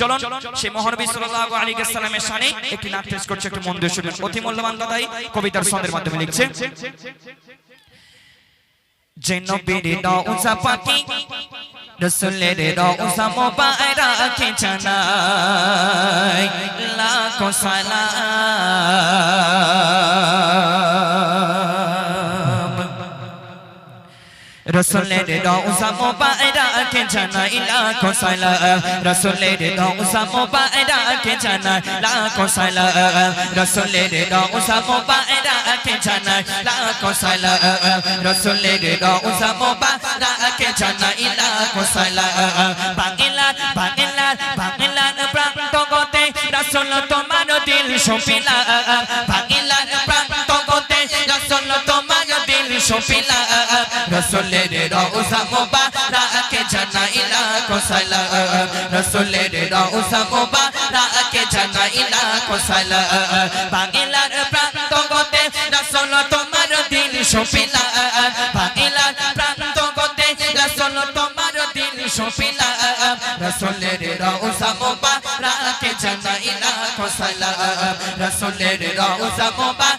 চলুন সেই মহানবী সাল্লাল্লাহু আলাইহি ওয়াসাল্লামের শানে একটি নাট পেশ করছে একটু মন দিয়ে শুনুন অতি মূল্যবান কথাই কবিতার ছন্দের মাধ্যমে লিখছে। যে নবীর রওজা পাকি রসুলের রওজা মোবারকে জানাই লাখো সালাম। রসুলের রওজা মোবারকে জানাই লাখো সালাম রসুলের রওজা মোবারকে জানাই লাখো সালাম রসুলের রওজা মোবারকে জানাই লাখো সালাম রসুলের রওজা মোবারকে জানাই লাখো সালাম বাংলার বাংলার বাংলার প্রান্ত গতে রসুল তোমার দিল সপিলা রসুলের রওজা মোবারকে জানাই লাখো সালাম রসুলের রওজা মোবারকে জানাই লাখো সালাম বাংলার প্রান্ত গতে রসুল তোমার দিল সপিলা বাংলার প্রান্ত গতে রসুল তোমার দিল সপিলা রসুলের রওজা মোবারকে জানাই লাখো সালাম রসুলের রওজা মোবারকে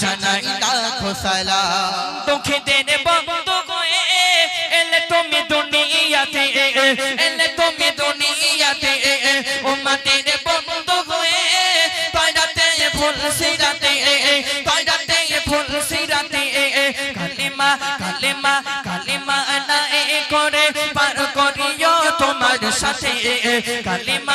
জানাই লাখো সালাম। তোকে দেনে বন্ধ গয়ে এলে তুমি দুনিয়াতে, এলে তুমি দুনিয়াতে উম্মতের বন্ধ গয়ে তয়রাতে ফুল সিরাতে তয়রাতে ফুল সিরাতে, কালিমা কালিমা কালিমা না করে, পার করিও তোমার সাথে, কালিমা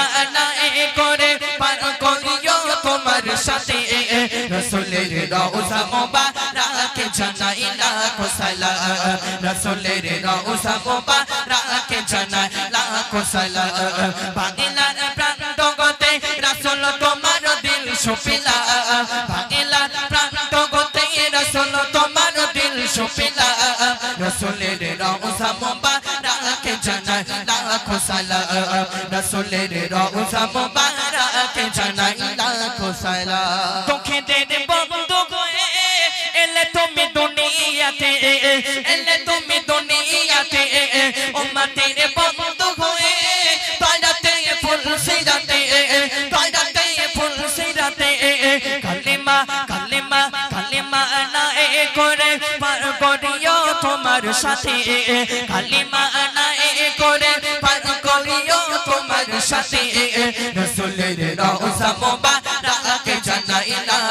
মোবারকে জানাই লাখো সালাম রসুলের রওজা মোবারকে জানাই লাখো সালাম বাংলার প্রান্ত গতে রসুল তোমার দিল সুপিলা বাংলার প্রান্ত গতে রসুল তোমার দিল সুপিলা রসুলের রওজা মোবারকে জানাই লাখো সালাম রসুলের রওজা মোবারকে জানাই লাখো সালাম তোকে দে তুমি দুনিয়াতে, এলে তুমি দুনিয়াতে, উম্মতের বন্ধ হয়ে তয়রাতে ফুল সিরাতে তয়রাতে ফুল সিরাতে, কালিমা কালিমা কালিমা না এ করে পার করিও তোমার সাথে, কালিমা না এ করে পার করিও তোমার সাথে, রসুলের রওজা মোবারকে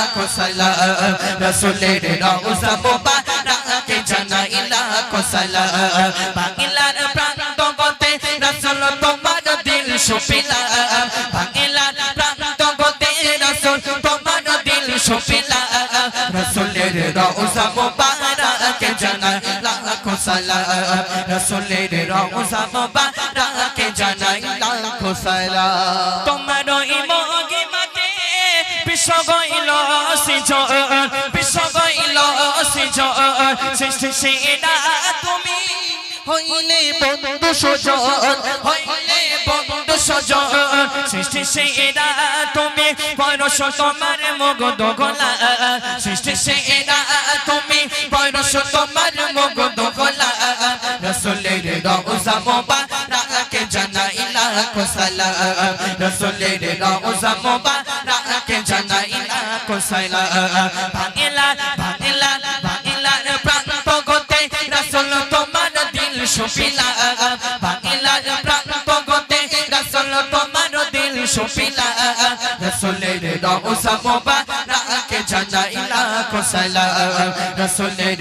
লাখো সালাম রসুলের রওজা মোবারকে জানাই লাখো সালাম বাংলার প্রান্ত গতে রসুল তোমার দিল সুপিলা বাংলার প্রান্ত গতে রসুল তোমার দিল সুপিলা রসুলের রওজা মোবারকে জানাই লাখো সালাম রসুলের রওজা মোবারকে জানাই লাখো সালাম বিশ্ব গইল সিজন বিশ্ব গইল সিজন সৃষ্টি সেরা তুমি হইলে বন্ধু সজন, হইলে বন্ধু সজন, সৃষ্টি সেরা তুমি পরশ তোমার মগদ গলা সৃষ্টি সেরা তুমি পরশ তোমার মগদ গলা রসুলের রওজা মোবারকে জানাই লাখো সালাম রসুলের রওজা মোবারকে জানাই লাখো সালাম বাংলা বাংলা বাংলার প্রান্ত গতে দিল সুপিলা বাংলার প্রান্ত গতে রসুল তোমার দিল লাখো সালাম রসুলের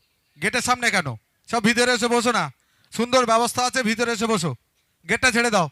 গেটের সামনে কেন? সব ভিতরে এসে বসো না। সুন্দর ব্যবস্থা আছে, ভিতরে এসে বসো। গেটটা ছেড়ে দাও।